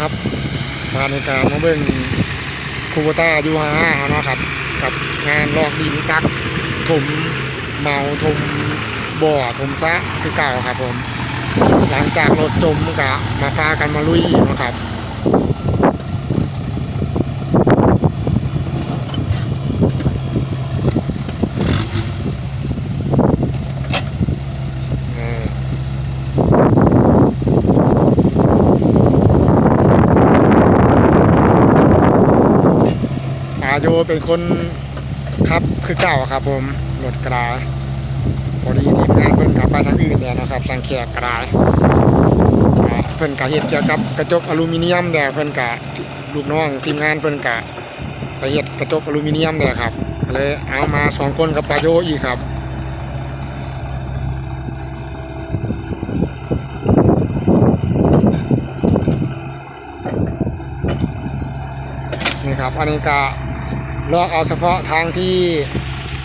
ครับทานในการมาเบิ่งคูโบต้ายูฮาห้าเนาะครับ กับงานลอกดินกักถมเมาถมบ่อถมซะคือเก่าครับผม หลังจากรถจมกะมาพากันมาลุยนะครับ โยเป็นคนขับคือเก่าครับผมรถกระาพอดีทีมงานเพิ่นกลับไปทางอื่นเนี่ยนะครับสังแขกกระาเพิ่นกะเฮ็ดเกี่ยวกับกระจกอลูมิเนียมเนี่ยเพิ่นกะลูกน้องทีมงานเพิ่นกะไปเฮ็ดกระจกอลูมิเนียมเนี่ยครับเลยเอามาสองคนกับปาโยอีกครับนี่ครับอันนี้ก็ ลอกเอาเฉพาะทางที่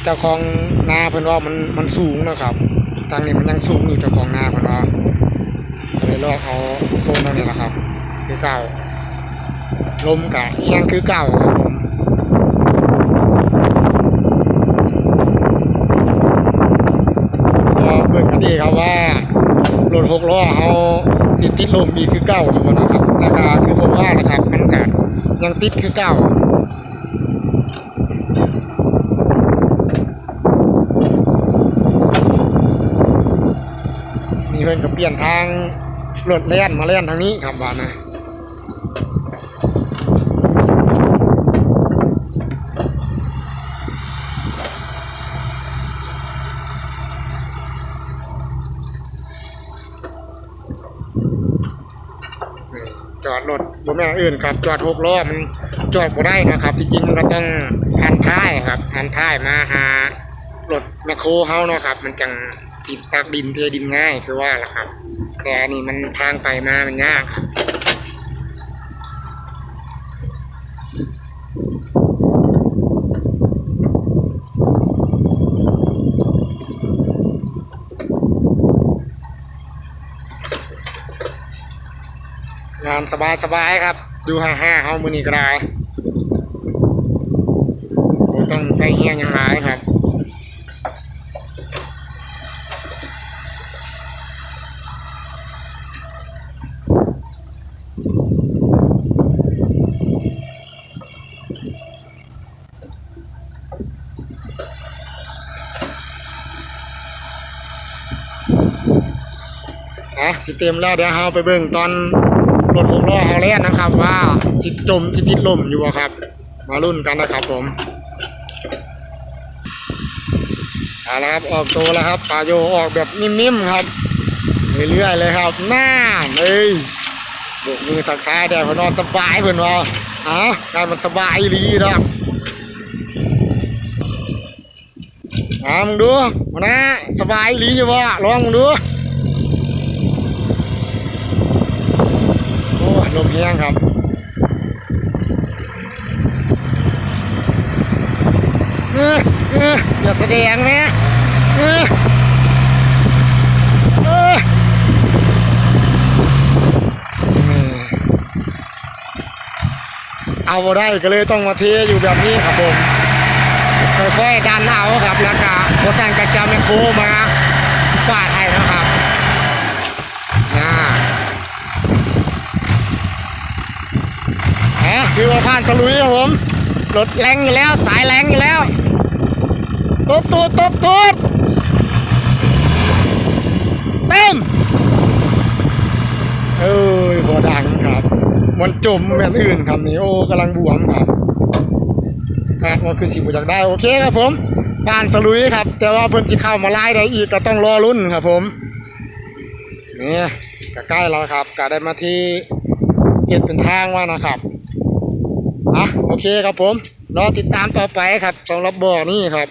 เจ้าของนาเพิ่นว่ามันมันสูงนะครับ ทางนี้มันยังสูงอยู่เจ้าของนาเพิ่นว่าก็เลยลอกเอาโซนตรงนี้แหละครับ คือเก่าลมกะเอียงคือเก่าครับผมก็เบิ่งกันดีครับว่ารถหกล้อเขาสิติดลมอีคือเก่าอยู่นะครับ แต่ก็คือผมว่านะครับมันก็ยังติดคือเก่า เพิ่นก็เปลี่ยนทางรถเล่นมาเล่นทางนี้ครับว่านะจอดรถบ่แม่อื่นครับ จอดหกล้อมันจอดบ่ได้นะครับ ที่จริงมันก็ต้องหันท้ายครับหันท้ายมาหารถแมคโครเฮาเนาะครับ มันจัง สิตักดินเทดินง่ายคือว่าล่ะครับ แต่อันนี้มันทางไปมามันยากครับงานสบายๆครับ ดูห้าห้าเฮามือนีก็ได้ต้องใส่เฮียงยังหลายครับ อะสิเต็มแล้วเดี๋ยวเฮาไปเบิ่งตอนรถหกล้อเฮาเล่นนะครับ ว่าสิจมสิพิดลมอยู่บ่ครับ มาลุ้นกันนะครับผมเอาละครับออกตัวแล้วครับปาโยออกแบบนิ่มๆครับเรื่อยๆเลยครับหน้าเอ้ยบกมือทักทายแต่พนนอนสบายเพิ่นว่าอ๋อกายมันสบายดีดอกอ่ามึงดูมานะสบายดีอยู่บ่ลองมึงดู โอ้ย ลมแห้งครับเออเออย่าแสดงนะเออเออนี่เอาบ่ได้ก็เลยต้องมาเทอยู่แบบนี้ครับผมค่อยๆดันเอาครับแล้วก็โบสันกระเช้าแมคโครมาฟาดให้นะครับน่า ฮะ คือว่าผ่านสลุยครับผมรถแรงอยู่แล้วสายแรงอยู่แล้วตบตูดตบตูดเต็มเอ้ยบ่ดังครับ มันจมแม่นอื่นครับนี่โอ้กำลังบวมครับคาดว่าคือสิบอยากได้โอเคครับผมผ่านสลุยครับ แต่ว่าเพิ่นสิเข้ามาไล่ได้อีกก็ต้องรอรุ่นครับผมนี่ก็ใกล้แล้วครับก็ได้มาที่เห็ดเป็นทางว่านะครับ อะโอเคครับผม รอติดตามต่อไปครับสำหรับบ่อนี้ครับ